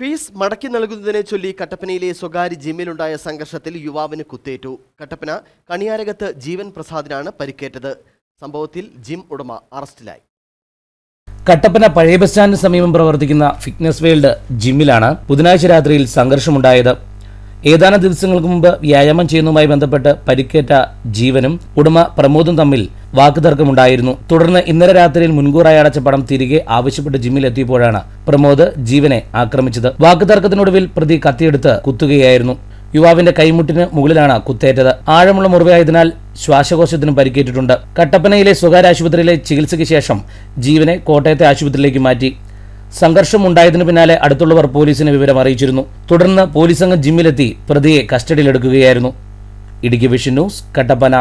Fees മടക്കി നൽകുന്നതിനെ ചൊല്ലി കട്ടപ്പനയിലെ സ്വകാര്യ ജിമ്മിലുണ്ടായ സംഘർഷത്തിൽ യുവാവിന് കുത്തേറ്റു. കട്ടപ്പന കണിയാരകത്ത് ജീവൻ പ്രസാദിനാണ് പരിക്കേറ്റത്. സംഭവത്തിൽ ജിം ഉടമ അറസ്റ്റിലായി. കട്ടപ്പന പഴയ ബസ് സ്റ്റാൻഡിന് സമീപം പ്രവർത്തിക്കുന്ന ഫിറ്റ്നസ് വേൾഡ് ജിമ്മിലാണ് ബുധനാഴ്ച രാത്രിയിൽ സംഘർഷമുണ്ടായത്. ഏതാനും ദിവസങ്ങൾക്ക് മുമ്പ് വ്യായാമം ചെയ്യുന്നതുമായി ബന്ധപ്പെട്ട് പരിക്കേറ്റ ജീവനും ഉടമ പ്രമോദും തമ്മിൽ വാക്കുതർക്കമുണ്ടായിരുന്നു. തുടർന്ന് ഇന്നലെ രാത്രിയിൽ മുൻകൂറായി അടച്ച പണം തിരികെ ആവശ്യപ്പെട്ട് ജിമ്മിൽ എത്തിയപ്പോഴാണ് പ്രമോദ് ജീവനെ ആക്രമിച്ചത്. വാക്കുതർക്കത്തിനൊടുവിൽ പ്രതി കത്തിയെടുത്ത് കുത്തുകയായിരുന്നു. യുവാവിന്റെ കൈമുട്ടിന് മുകളിലാണ് കുത്തേറ്റത്. ആഴമുള്ള മുറിവായതിനാൽ ശ്വാസകോശത്തിനും പരിക്കേറ്റിട്ടുണ്ട്. കട്ടപ്പനയിലെ സ്വകാര്യ ആശുപത്രിയിലെ ചികിത്സയ്ക്ക് ശേഷം ജീവനെ കോട്ടയത്തെ ആശുപത്രിയിലേക്ക് മാറ്റി. സംഘർഷം ഉണ്ടായതിനു പിന്നാലെ അടുത്തുള്ളവർ പോലീസിന് വിവരം അറിയിച്ചിരുന്നു. തുടർന്ന് പോലീസ് അംഗം ജിമ്മിലെത്തി പ്രതിയെ കസ്റ്റഡിയിലെടുക്കുകയായിരുന്നു. Idukki vision news Kattappana.